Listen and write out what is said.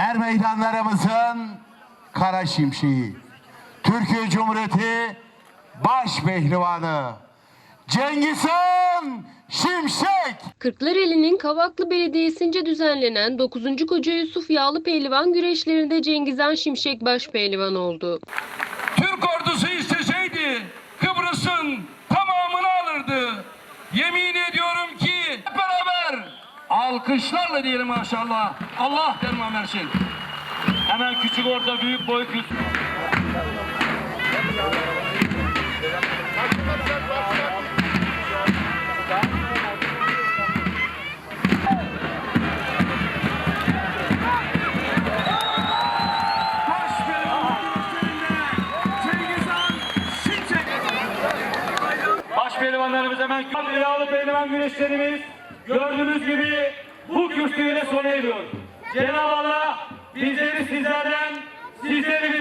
Er meydanlarımızın kara şimşeği. Türkiye Cumhuriyeti baş pehlivanı Cengiz Han Şimşek. Kırklareli'nin Kavaklı Belediyesi'nce düzenlenen 9. Koca Yusuf Yağlı Pehlivan güreşlerinde Cengizhan Şimşek baş pehlivan oldu. Türk ordusu isteseydi Kıbrıs'ın tamamını alırdı. Yemin ediyorum alkışlarla diyelim maşallah. Allah derman versin. Hemen küçük orta büyük boy küçük. Baş pehlivanlarımız hemen Yağlı pehlivan güreşlerimiz gördüğünüz gibi bu kürsüyle sona eriyor. Cenab-ı Allah bizleri sizlerden, sizleri